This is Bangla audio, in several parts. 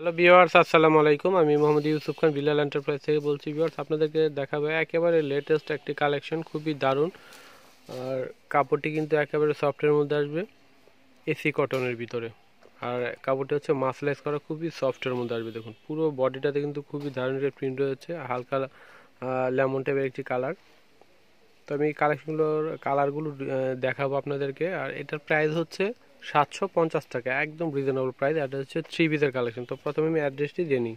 হ্যালো ভিউয়ার্স আসসালামু আলাইকুম। আমি মোহাম্মদ ইউসুফ খান বিলাল এন্টারপ্রাইজ থেকে বলছি ভিউয়ার্স আপনাদেরকে দেখাবো একেবারে লেটেস্ট একটি কালেকশন খুবই দারুণ। আর কাপড়টি কিন্তু একেবারে সফটের মধ্যে আসবে এসি কটনের ভিতরে। আর কাপড়টি হচ্ছে মাসলাইজ করা, খুবই সফটের মধ্যে আসবে, দেখুন। পুরো বডিটাতে কিন্তু খুবই দারুণ একটা প্রিন্ট রয়েছে, হালকা লেমন টাইপের একটি কালার তো আমি কালেকশনগুলোর কালারগুলো দেখাবো আপনাদেরকে। আর এটার প্রাইস হচ্ছে সাতশো পঞ্চাশ টাকা, একদম রিজনেবল প্রাইস এটা হচ্ছে থ্রি পিসের কালেকশন তো প্রথমে আমি অ্যাড্রেসটি দিয়ে নিই।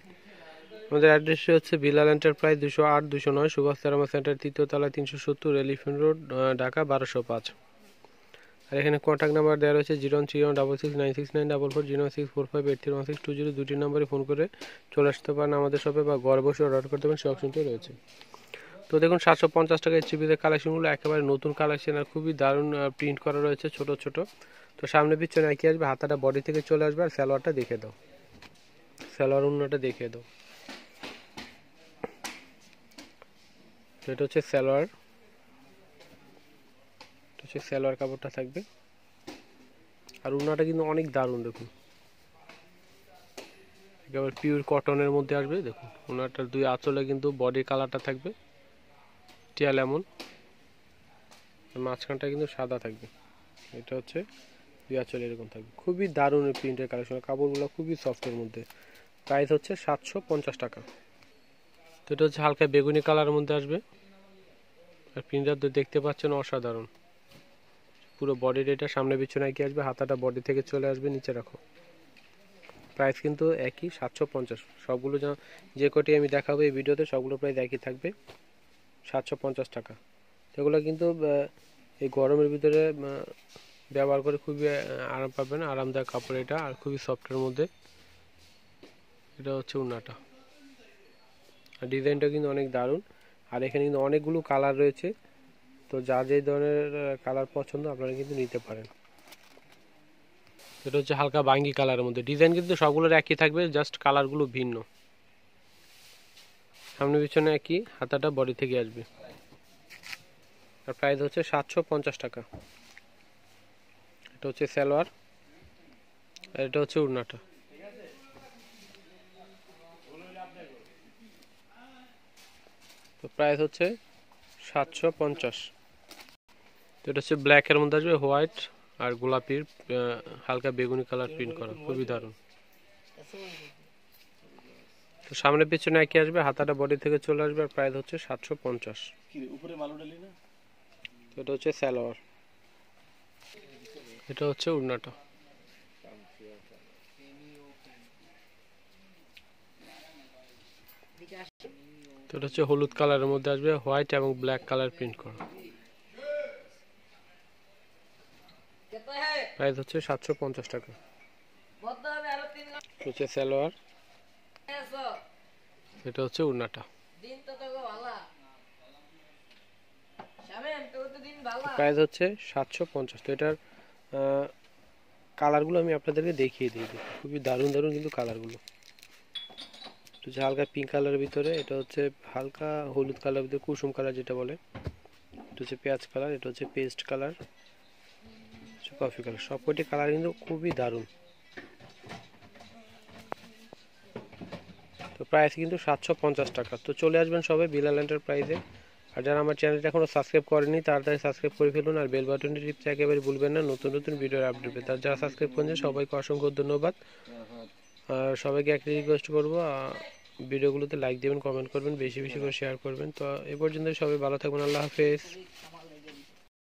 আমাদের অ্যাড্রেসটি হচ্ছে বিলাল এন্টারপ্রাইজ দুশো আট দুশো নয়, সুভাষ তেরামা সেন্টার, তৃতীয় তলায় তিনশো সত্তর এলিফেন্ট রোড ঢাকা, বারোশো পাঁচ। আর এখানে কন্ট্যাক্ট নাম্বার দেওয়া রয়েছে zero three one double six nine six nine double four, zero six four five eight three one six two zero দুটি নম্বরে ফোন করে চলে আসতে পারেন আমাদের শপে বা ঘর বসে অর্ডার করতে পারেন, সে অপশনটিও রয়েছে। তো দেখুন, সাতশো পঞ্চাশ টাকায় চিপিদের কালেকশনগুলো একেবারে নতুন কালেকশন আর খুবই দারুণ প্রিন্ট করা রয়েছে ছোট ছোট। তো সামনে পিছনে একই আসবে, হাতাটা বডি থেকে চলে আসবে, আর স্যালোয়ারটা দেখে দাও। স্যালোয়ার অন্যটা দেখে দাও। তো এটা হচ্ছে স্যালোয়ার হচ্ছে স্যালোয়ার কাপড়টা থাকবে। আর উন্নাটা কিন্তু অনেক দারুণ, দেখুন। একেবারে পিওর কটনের মধ্যে আসবে, দেখুন। উনারটার দুই আঁচলে কিন্তু বডি কালারটা থাকবে। টিয়া লেমন মাঝখানটা কিন্তু সাদা থাকবে। এটা হচ্ছে দুই আঁচলে এরকম থাকবে। খুবই দারুণ প্রিন্টের কালেকশন কাপড়গুলো খুবই সফটের মধ্যে। প্রাইস হচ্ছে সাতশো পঞ্চাশ টাকা। তো এটা হচ্ছে হালকা বেগুনি কালারের মধ্যে আসবে। আর প্রিন্টার তো দেখতে পাচ্ছেন অসাধারণ। পুরো বডির এটা সামনে পিছনে কি আসবে, হাতাটা বডি থেকে চলে আসবে, নিচে রাখো। প্রাইস কিন্তু একই, সাতশো পঞ্চাশ। সবগুলো যে কটি আমি দেখাবো এই ভিডিওতে, সবগুলো প্রাইস একই থাকবে। সাতশো পঞ্চাশ টাকা। এগুলো কিন্তু এই গরমের ভিতরে ব্যবহার করে খুবই আরাম পাবেন। আরামদায়ক কাপড় এটা, আর খুবই সফটের মধ্যে। এটা হচ্ছে উন্নাটা। আর ডিজাইনটা কিন্তু অনেক দারুণ। আর এখানে কিন্তু অনেকগুলো কালার রয়েছে। তো যা যে ধরনের কালার পছন্দ, আপনারা কিন্তু নিতে পারেন। এটা হচ্ছে হালকা বাঙ্গি কালারের মধ্যে। ডিজাইন কিন্তু সবগুলোর একই থাকবে, জাস্ট কালারগুলো ভিন্ন। সামনে পিছনে একই, হাতাটা বডি থেকে আসবে। আর প্রাইস হচ্ছে সাতশো পঞ্চাশ টাকা। এটা হচ্ছে সালোয়ার আর এটা হচ্ছে উড়নাটা তো প্রাইস হচ্ছে সাতশো পঞ্চাশ। তো এটা হচ্ছে ব্ল্যাকের মধ্যে আসবে হোয়াইট আর গোলাপির হালকা বেগুনি কালার প্রিন্ট করা খুবই দারুণ। তো সামনে পিছনে একই আসবে হাতাটা বডি থেকে চলে আসবে আর প্রাইস হচ্ছে সাতশো পঞ্চাশ। তো এটা হচ্ছে স্যালোয়ার এটা হচ্ছে উড়নাটা। এটা হচ্ছে হলুদ কালারের মধ্যে আসবে, হোয়াইট এবং ব্ল্যাক কালার প্রিন্ট করা। প্রাইস হচ্ছে সাতশো পঞ্চাশ টাকা। হচ্ছে সালোয়ার। এটা হচ্ছে উড়নাটা। প্রাইস হচ্ছে সাতশো পঞ্চাশ। তো এটার কালারগুলো আমি আপনাদেরকে দেখিয়ে দিই। খুবই দারুণ দারুণ কিন্তু কালারগুলো হচ্ছে হালকা পিঙ্ক কালারের ভিতরে, এটা হচ্ছে হালকা হলুদ কালারের ভিতরে কুসুম কালার যেটা বলে, এটা হচ্ছে পেঁয়াজ কালার এটা হচ্ছে পেস্ট কালার কফি কালার সবকটি কালার কিন্তু খুবই দারুণ। তো প্রাইস কিন্তু সাতশো পঞ্চাশ টাকা। তো চলে আসবেন সবাই বিলাল এন্টারপ্রাইজে আর যারা আমার চ্যানেলটা এখনও সাবস্ক্রাইব করেনি, তাড়াতাড়ি সাবস্ক্রাইব করে ফেলুন আর বেল বাটনটি টিপতে একেবারে ভুলবেন না। নতুন নতুন ভিডিওর আপডেট পেতে। আর যারা সাবস্ক্রাইব করেছেন সবাইকে অসংখ্য ধন্যবাদ। আর সবাইকে একটা রিকোয়েস্ট করব ভিডিওগুলোতে লাইক দেবেন কমেন্ট করবেন, বেশি বেশি করে শেয়ার করবেন। তো এ পর্যন্ত সবাই ভালো থাকবেন, আল্লাহ হাফেজ।